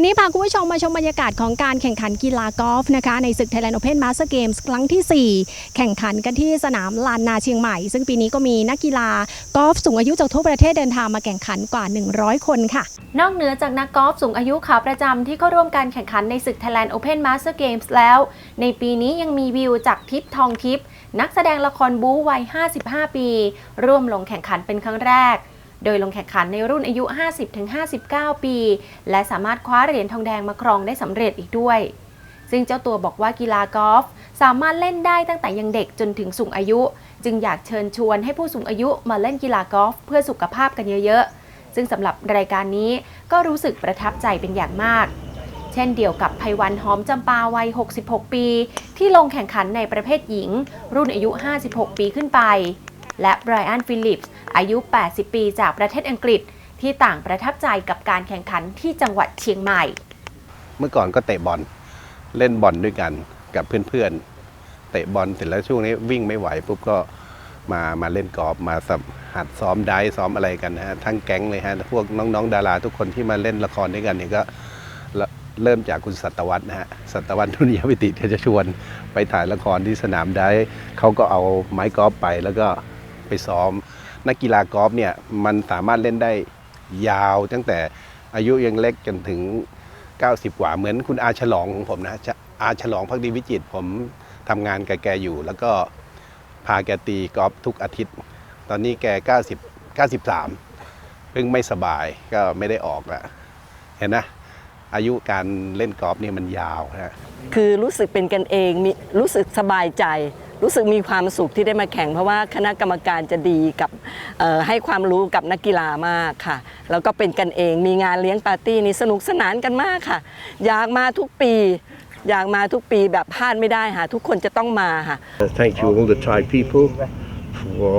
วันนี้พาคุณผู้ชมมาชมบรรยากาศของการแข่งขันกีฬากอล์ฟนะคะในศึก Thailand Open Master Games ครั้งที่ 4 แข่งขันกันที่สนามลานนาเชียงใหม่ ซึ่งปีนี้ก็มีนักกีฬากอล์ฟสูงอายุจากทั่วประเทศเดินทางมาแข่งขันกว่า 100 คนค่ะ นอกเหนือจากนักกอล์ฟสูงอายุขาประจำที่เข้าร่วมการแข่งขันในศึก Thailand Open Master Games แล้ว ในปีนี้ยังมีวิวจากทิพย์ทองทิพย์นักแสดงละครบู๊วัย 55 ปี ร่วมลงแข่งขันเป็นครั้งแรก โดยลงแข่งขันในรุ่นอายุ 50-59 ปี และสามารถคว้าเหรียญทองแดงมาครองได้สำเร็จอีกด้วย ซึ่งเจ้าตัวบอกว่ากีฬากอล์ฟสามารถเล่นได้ตั้งแต่ยังเด็กจนถึงสูงอายุ จึงอยากเชิญชวนให้ผู้สูงอายุมาเล่นกีฬากอล์ฟเพื่อสุขภาพกันเยอะๆ ซึ่งสำหรับรายการนี้ก็รู้สึกประทับใจเป็นอย่างมากเช่นเดียวกับไพวันหอมจำปาวัย 66 ปี ที่ลงแข่งขันในประเภทหญิง รุ่นอายุ 56 ปีขึ้นไป และไบรอันฟิลลิปส์อายุ 80 ปีจากประเทศอังกฤษ ที่ต่างประทับใจกับการแข่งขันที่จังหวัดเชียงใหม่ เมื่อก่อนก็เตะบอลเล่นบอลด้วยกันกับเพื่อนๆ เตะบอลเสร็จแล้วช่วงนี้วิ่งไม่ไหวปุ๊บก็มามาเล่นกอล์ฟมาสับหัดซ้อมไดฟ์ซ้อมอะไรกันนะฮะทั้งแก๊งเลยฮะพวกน้องๆ ดาราทุกคนที่มาเล่นละครด้วยกันเนี่ยก็เริ่มจากคุณสัตวัฒน์นะฮะสัตวัฒน์ทุนยวิติที่จะชวนไปถ่ายละครที่สนามไดฟ์เขาก็เอาไม้กอล์ฟไปแล้วก็ ไปซ้อม นักกีฬากอล์ฟเนี่ยมันสามารถเล่นได้ยาว ตั้งแต่อายุยังเล็กจนถึง 90 กว่าเหมือนคุณอาฉลองของผมนะอาฉลองพักดีวิจิตผมทำงานกับแกอยู่ แล้วก็พาแกตีกอล์ฟทุกอาทิตย์ ตอนนี้แก 90 93 เพิ่งไม่สบายก็ไม่ได้ออกล้วเห็นนะอายุการเล่นกอล์ฟเนี่ยมันยาวนะคือรู้สึกเป็นกันเองมีรู้สึกสบายใจ รู้สึกมีความสุขที่ได้มาแข่ง เพราะว่าคณะกรรมการจะดีกับให้ความรู้กับนักกีฬามากค่ะ แล้วก็เป็นกันเองมีงานเลี้ยงปาร์ตี้นี่สนุกสนานกันมากค่ะ อยากมาทุกปี อยากมาทุกปีแบบพลาดไม่ได้ค่ะ ทุกคนจะต้องมาค่ะ Thank you all the Thai people for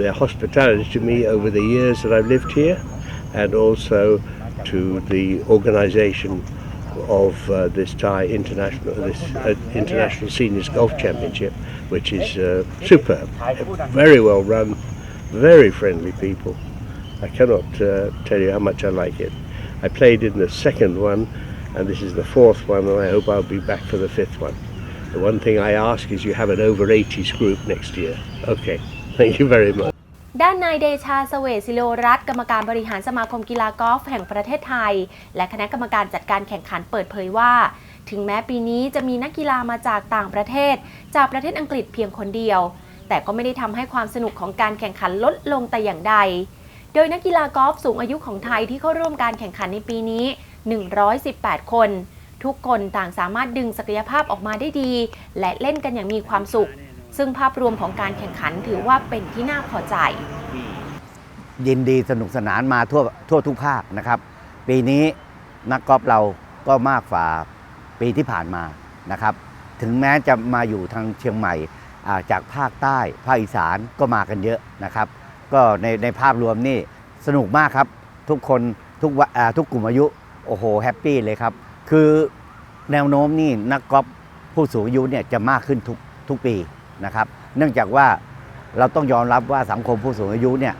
their hospitality to me over the years that I've lived here, and also to the organisation of uh, this Thai international this uh, international seniors golf championship, which is uh, superb, very well run, very friendly people. I cannot uh, tell you how much I like it. I played in the second one, and this is the fourth one, and I hope I'll be back for the fifth one. The one thing I ask is you have an over 80s group next year. Okay, thank you very much. ด้านนายเดชาเสเวตศิโลรัตน์กรรมการบริหารสมาคมกีฬากอล์ฟแห่งประเทศไทย และคณะกรรมการจัดการแข่งขันเปิดเผยว่า ถึงแม้ปีนี้จะมีนักกีฬามาจากต่างประเทศ จากประเทศอังกฤษเพียงคนเดียว แต่ก็ไม่ได้ทำให้ความสนุกของการแข่งขันลดลงแต่อย่างใด โดยนักกีฬากอล์ฟสูงอายุของไทยที่เข้าร่วมการแข่งขันในปีนี้ 118 คน ทุกคนต่างสามารถดึงศักยภาพออกมาได้ดี และเล่นกันอย่างมีความสุข ซึ่งภาพรวมของการแข่งขันถือว่าเป็นที่น่าพอใจ ยินดีสนุกสนานมาทั่วทั่วทุกภาคนะครับ ปีนี้นักกอล์ฟเราก็มากฝ่าปีที่ผ่านมานะครับ ถึงแม้จะมาอยู่ทางเชียงใหม่จากภาคใต้ภาคอีสานก็มากันเยอะนะครับ ก็ในในภาพรวมนี่สนุกมากครับ ทุกคนทุกทุกกลุ่มอายุโอ้โหแฮปปี้เลยครับ คือแนวโน้มนี่นักกอล์ฟผู้สูงอายุเนี่ยจะมากขึ้นทุกทุกปี นะครับ เนื่องจากว่าเราต้องยอมรับว่าสังคมผู้สูงอายุเนี่ย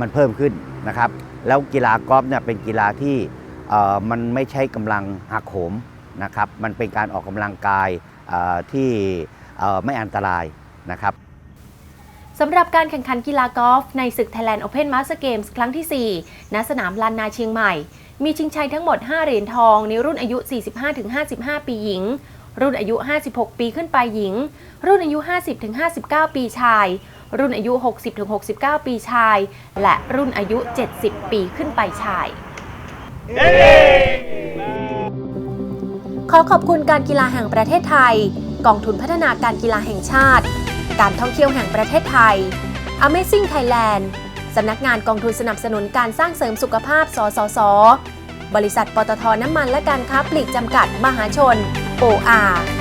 มันเพิ่มขึ้นนะครับ แล้วกีฬากอล์ฟเนี่ยเป็นกีฬาที่มันไม่ใช่กำลังหักโหมนะครับ มันเป็นการออกกำลังกายที่ไม่อันตรายนะครับสำหรับการแข่งขันกีฬากอล์ฟในศึก Thailand Open Master Games ครั้งที่ 4 ณ สนามลานนาเชียงใหม่ มีชิงชัยทั้งหมด 5 เหรียญทองในรุ่นอายุ 45-55 ปีหญิง รุ่นอายุ 56 ปีขึ้นไปหญิง รุ่นอายุ 50-59 ปีชาย รุ่นอายุ 60-69 ปีชาย และรุ่นอายุ 70 ปีขึ้นไปชาย ขอขอบคุณการกีฬาแห่งประเทศไทย กองทุนพัฒนาการกีฬาแห่งชาติ การท่องเที่ยวแห่งประเทศไทย Amazing Thailand สำนักงานกองทุนสนับสนุนการสร้างเสริมสุขภาพ สสส บริษัท ปตท น้ำมันและการค้าปลีกจำกัด มหาชน 哦啊。